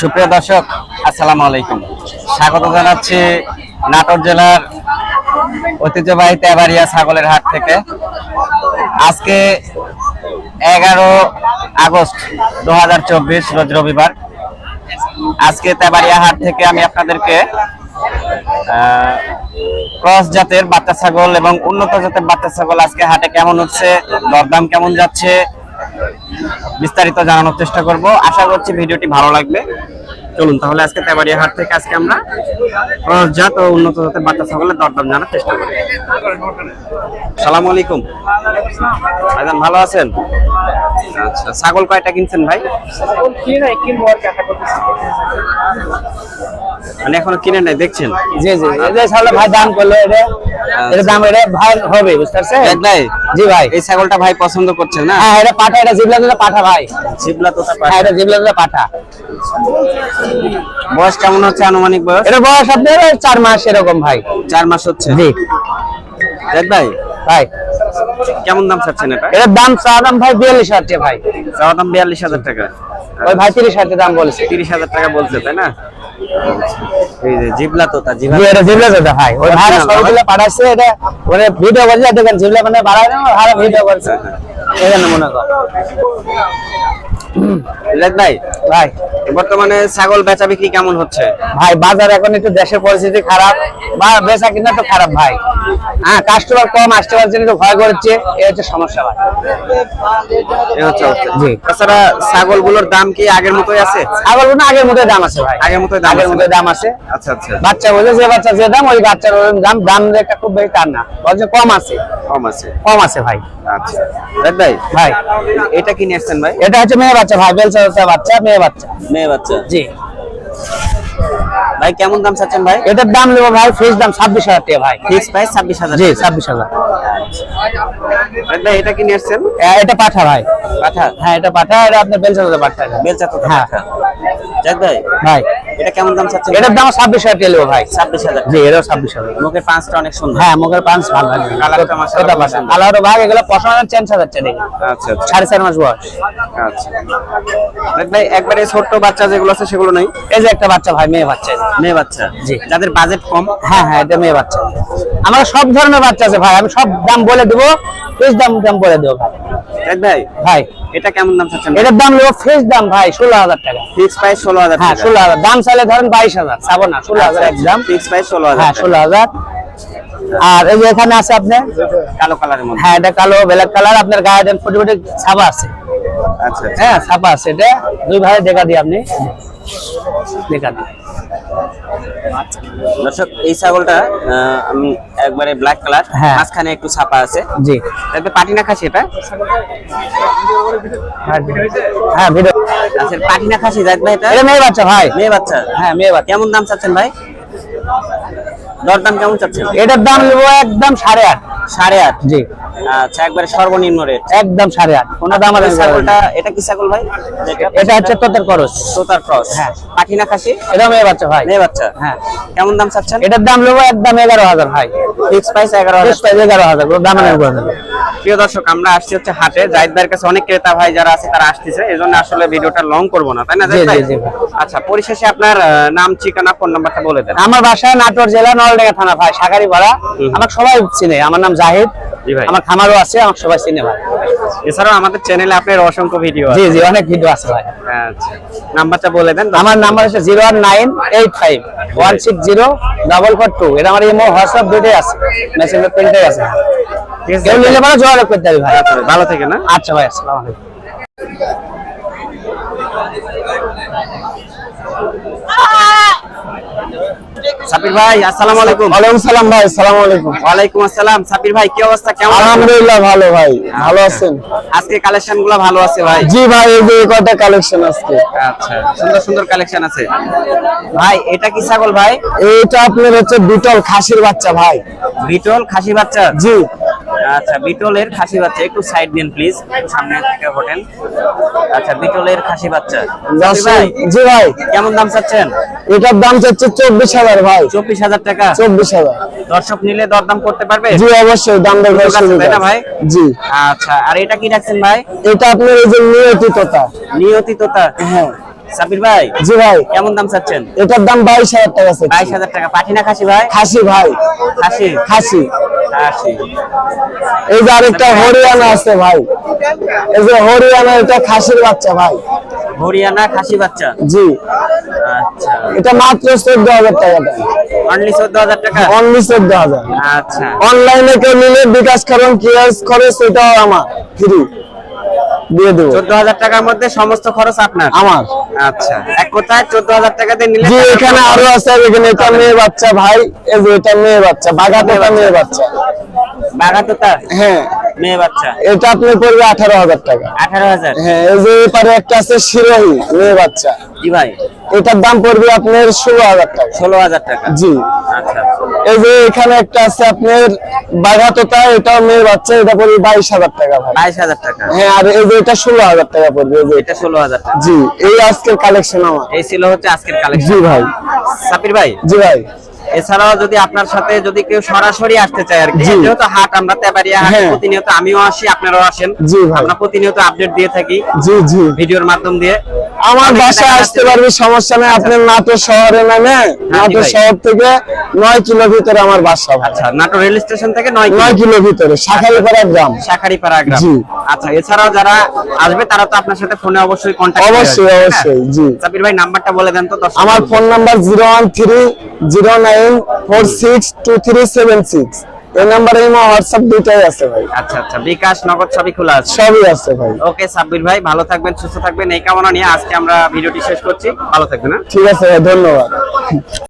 সুপ্রিয় দর্শক, আসসালামু আলাইকুম। স্বাগত জানাচ্ছি নাটোর জেলার ঐতিহ্যবাহী তেবাড়িয়া ছাগলের হাট থেকে। আজকে এগারো আগস্ট দু হাজার চব্বিশ, রোজ রবিবার। আজকে তেবাড়িয়া হাট থেকে আমি আপনাদেরকে ক্রস জাতের বাচ্চা ছাগল এবং উন্নত জাতের বাচ্চা ছাগল আজকে হাটে কেমন হচ্ছে, দরদাম কেমন যাচ্ছে বিস্তারিত জানানোর চেষ্টা করব। আশা করছি ভিডিওটি ভালো লাগবে। চলুন তাহলে আজকে তেবাড়িয়া হাট থেকে আজকে আমরা জাত ও উন্নত জাতের বাচ্চা ছাগলের দরদাম জানার চেষ্টা করি। সালাম আলাইকুম। ভাইজান ভালো আছেন? আচ্ছা ছাগল কয়টা কিনছেন ভাই? মানে এখনও কিনে নাই দেখছেন? জি জি ভাই দাম করল এটা এটা দাম এটা ভাই হবে বুঝতে পারছেন? জি ভাই। এই ছাগলটা ভাই পছন্দ করছেন না? হ্যাঁ এটা পাঠা এটা জিবলা দিলে পাঠা ভাই। শিবলা তো হ্যাঁ এটা জিবলা দিলে পাঠা। বয়স কেমন হচ্ছে আনুমানিক বয়স? এটা বয়স আপনার ওই চার মাস এরকম ভাই। চার মাস হচ্ছে? জি। দেখ ভাই। ভাই। কেমন দাম চাচ্ছেন এটা? এটার দাম চা দাম ভাই বিয়াল্লিশ হাজার টাকা ভাই। চাওয়া দাম বিয়াল্লিশ হাজার টাকা। ওই ভাই তিরিশ হাজার দাম বলেছে। তিরিশ হাজার টাকা বলছে তাই না? এই যে জিবলা তো তা জিবলা জিবলা যেটা ভাই। ওই সবগুলো পাঠাচ্ছে এটা ওরে ভিডিও করছে দেখেন জিবলা মানে না ভিডিও করছে এই জন্য মনে কর। ভাই ভাই। বর্তমানে ছাগল বেচা বিক্রি কেমন হচ্ছে? ভাই বাজার এখন একটু দেশের পরিস্থিতি খারাপ বা বেচা কিনা তো খারাপ ভাই। হ্যাঁ কাস্টমার কম আসতে পারছে না, ভয় করছে। এই হচ্ছে সমস্যা জি। তাছাড়া ছাগলগুলোর দাম কি আগের মতোই আছে? ছাগল আগের মতোই দাম আছে ভাই। আগের মতোই দাম আগের মতোই দাম আছে। আচ্ছা আচ্ছা। বাচ্চা বলে যে বাচ্চা যে দাম ওই বাচ্চার দাম দাম একটা খুব বেশি তার না। বলছে কম আছে। কম আছে। কম আছে ভাই। আচ্ছা। ভাই ভাই। এটা কি নিয়ে আসছেন ভাই? এটা হচ্ছে মেয়ে বাচ্চা ভাই। বেলচা বাচ্চা মেয়ে বাচ্চা। মেয়ে বাচ্চা। জি। ভাই কেমন দাম চাচ্ছেন ভাই? এটার দাম নেব ভাই ফিক্স দাম ছাব্বিশ হাজার টাকা ভাই। ফিক্স প্রাইস ছাব্বিশ হাজার জি ছাব্বিশ হাজার। ভাই এটা কি নিয়ে আসছেন এটা পাঠা ভাই। পাঠা? হ্যাঁ এটা পাঠা এটা আপনার বেলচাতে বেলচা পাঠা বেলচাতে বেলচা হ্যাঁ। পাঠা ভাই ভাই। এটা কেমন দাম চাচ্ছেন? এটার দাম ছাব্বিশ হাজার টাকা নেব ভাই। ছাব্বিশ হাজার। জি এটাও ছাব্বিশ হাজার। মুখের পাঁচটা অনেক সুন্দর। হ্যাঁ মুখের পাঁচ ভালো লাগে। কালারটা মাশাআল্লাহ এটা কালার ভাগ এগুলো পছন্দ চেঞ্জ হাজার টাকা আচ্ছা আচ্ছা। মাস বয়স। আচ্ছা। দেখ ভাই একবারে ছোট্ট বাচ্চা যেগুলো আছে সেগুলো নেই? এই যে একটা বাচ্চা ভাই মেয়ে বাচ্চা। মেয়ে বাচ্চা? জি। যাদের বাজেট কম? হ্যাঁ হ্যাঁ এটা মেয়ে বাচ্চা। আমার সব ধরনের বাচ্চা আছে ভাই আমি সব দাম বলে দেবো ফিক্স দাম দাম বলে দেবো। ভাই ভাই। এটা কেমন দাম চাচ্ছেন এটার দাম নেব ফিক্স দাম ভাই ষোলো হাজার টাকা। ফিক্স প্রাইস ষোলো হাজার হ্যাঁ টাকা। ষোলো হাজার। দাম চাইলে ধরেন বাইশ হাজার চাবো না ষোলো হাজার একদম। ফিক্স প্রাইস ষোলো হাজার হ্যাঁ ষোলো হাজার। আর এই যে এখানে আছে আপনার কালো কালারের মধ্যে। হ্যাঁ এটা কালো ব্ল্যাক কালার আপনার গায়ে দেন ফুটি ফুটি ছাপা আছে। আচ্ছা আচ্ছা। হ্যাঁ ছাপা আছে এটা। দুই ভাই দেখা দিই আপনি। দেখা দিই। দর্শক এই ছাগলটা আমি একবারে ব্ল্যাক কালার হ্যাঁ। মাঝখানে একটু ছাপা আছে। জি। দেখবে পাটিনা খাসি এটা? হ্যাঁ ভিডিও। আচ্ছা পাটিনা খাসি যাক ভাই এটা মেয়ে বাচ্চা ভাই। মেয়ে বাচ্চা। হ্যাঁ মেয়ে বাচ্চা। কেমন দাম চাচ্ছেন ভাই? দরদাম কেমন চাচ্ছেন? এটার দাম নেব একদম সাড়ে আট। সাড়ে আট? জি। আচ্ছা একবারে সর্বনিম্ন রেট একদম সাড়ে আট। কোনো দাম আর ছাগলটা এটা কি ছাগল ভাই? এটা হচ্ছে তোতের খরচ তোতার ক্রস। হ্যাঁ। পাটিনা খাসি? এটা মেয়ে বাচ্চা ভাই। মেয়ে বাচ্চা? হ্যাঁ। কেমন দাম চাচ্ছেন? এটার দাম নেব একদম এগারো হাজার ভাই। ফিক্স প্রাইস এগারো হাজার। এগারো হাজার দাম প্রিয় দর্শক আমরা আসছি হচ্ছে হাটে। জাহিদ ভাইয়ের কাছে অনেক ক্রেতা ভাই যারা আছে তারা আসতেছে। এই জন্য আসলে ভিডিওটা লং করব না তাই না। আচ্ছা পরিশেষে আপনার নাম ঠিকানা ফোন নাম্বারটা বলে দেন। আমার বাসায় নাটোর জেলা নলডাঙ্গা থানা ভাই সাগারি পাড়া। আমাকে সবাই চিনে। আমার নাম জাহিদ। আমার খামারও আছে আমাকে সবাই চিনে ভাই। এছাড়াও আমাদের চ্যানেলে আপনার অসংখ্য ভিডিও জি জি অনেক ভিডিও আছে ভাই। আচ্ছা নাম্বারটা বলে দেন। আমার নাম্বার হচ্ছে zero one nine eight five one six zero double four two এটা আমার ইমো হোয়াটসঅ্যাপ দুটোই আছে। মেসেঞ্জার প্রিন্টাই আছে। কেউ নিলে পরে যোগাযোগ করতে পারি ভাই। আচ্ছা, ভালো থেকে না? আচ্ছা ভাই আসসালামু আলাইকুম। সাপির ভাই আসসালামু আলাইকুম। ওয়ালাইকুম সালাম ভাই আসসালামু আলাইকুম। ওয়ালাইকুম আসসালাম। সাপির ভাই কি অবস্থা? কেমন আলহামদুলিল্লাহ ভালো ভাই ভালো আছেন? আজকে কালেকশনগুলো ভালো আছে ভাই? জি ভাই এই যে কয়টা কালেকশন আজকে? আচ্ছা সুন্দর সুন্দর কালেকশন আছে। ভাই এটা কি ছাগল ভাই? এইটা আপনার হচ্ছে বিটল খাসির বাচ্চা ভাই। বিটল খাসি বাচ্চা? জি। আচ্ছা বিটলের খাসি বাচ্চা একটু সাইড দিন প্লিজ সামনে থেকে হোটেল। আচ্ছা বিটলের খাসি বাচ্চা। জি ভাই। কেমন দাম চাচ্ছেন? এটার দাম চাচ্ছে চব্বিশ হাজার ভাই। চব্বিশ হাজার টাকা? চব্বিশ হাজার। দর্শক নিলে দরদাম করতে পারবে? জি অবশ্যই দাম দর তাই না ভাই? জি। আচ্ছা আর এটা কি রাখছেন ভাই? এটা আপনার এই যে নিয়তি তোতা। নিয়তি তোতা। হ্যাঁ। সাবির ভাই জি ভাই। কেমন দাম চাচ্ছেন? এটার দাম বাইশ হাজার টাকা আছে বাইশ হাজার টাকা। পাঠি না খাসি ভাই? খাসি ভাই। খাসি? খাসি। এই যে আরেকটা হরিয়ানা আছে ভাই। এই যে হরিয়ানা এটা খাসির বাচ্চা ভাই। হরিয়ানা খাসি বাচ্চা? জি। আচ্ছা। এটা মাত্র চোদ্দ হাজার টাকা দাম। অনলি চোদ্দ হাজার টাকা? অনলি আচ্ছা। অনলাইনে কেউ নিলে বিকাশ কিয়াস করে সেটাও আমার ফ্রি দিয়ে দেবো। চোদ্দ হাজার টাকার মধ্যে সমস্ত খরচ আপনার? আমার। আচ্ছা। এক কথায়? চোদ্দ হাজার টাকাতে নিলে জি এখানে আরও আছে এখানে এটা মেয়ে বাচ্চা ভাই এই যে এটা মেয়ে বাচ্চা বাগাতে মেয়ে বাচ্চা। হ্যাঁ। মেয়ে বাচ্চা? এটা আপনি পড়বে আঠারো হাজার টাকা। আঠারো হাজার? হ্যাঁ এই যে এপারে একটা আছে শিরোহী মেয়ে বাচ্চা। জি ভাই। এটার দাম পড়বে আপনার ষোলো হাজার টাকা। ষোলো হাজার টাকা। জি। আচ্ছা। এই যে এখানে একটা আছে আপনার বাঘাতোতা এটাও মেয়ে বাচ্চা এটা পড়বে বাইশ হাজার টাকা ভাই। বাইশ হাজার টাকা। হ্যাঁ আর এই যে এটা ষোলো হাজার টাকা পড়বে এই যে। এটা ষোলো হাজার টাকা। জি এই আজকের কালেকশন আমার। এই ছিল হচ্ছে আজকের জি ভাই। সাপির ভাই? জি ভাই। এছাড়াও যদি আপনার সাথে যদি কেউ সরাসরি আসতে চায় আর কি যেহেতু হাট আমরা তেবাড়িয়া হাট হ্যাঁ। প্রতিনিয়ত আমিও আসি আপনারাও আসেন। আমরা প্রতিনিয়ত আপডেট দিয়ে থাকি। জি জি। ভিডিওর মাধ্যম দিয়ে। আমার বাসায় আসতে যাচ্ছে- পারবি সমস্যা নেই। আপনি নাটোর শহরে নামে নাটোর শহর থেকে নয় কিলো ভিতরে আমার বাসা আচ্ছা নাটোর রেল স্টেশন থেকে নয় নয় কিলো ভিতরে শাখালিপাড়া গ্রাম। শাখারিপাড়া গ্রাম। জি। আচ্ছা এছাড়াও যারা আসবে তারা তো আপনার সাথে ফোনে অবশ্যই কন্ট্যাক্ট অবশ্যই অবশ্যই জি। সাবির ভাই নাম্বারটা বলে দেন তো আমার phone number zero one three zero nine four six two three seven six. এই নাম্বারে আমার হোয়াটসঅ্যাপ দুটোই আছে ভাই। আচ্ছা আচ্ছা। বিকাশ নগদ সবই খোলা আছে? সবই আছে ভাই। ওকে সাব্বির ভাই ভালো থাকবেন সুস্থ থাকবেন। এই কামনা নিয়ে আজকে আমরা ভিডিওটি শেষ করছি। ভালো থাকবেন হ্যাঁ? ঠিক আছে ভাই ধন্যবাদ।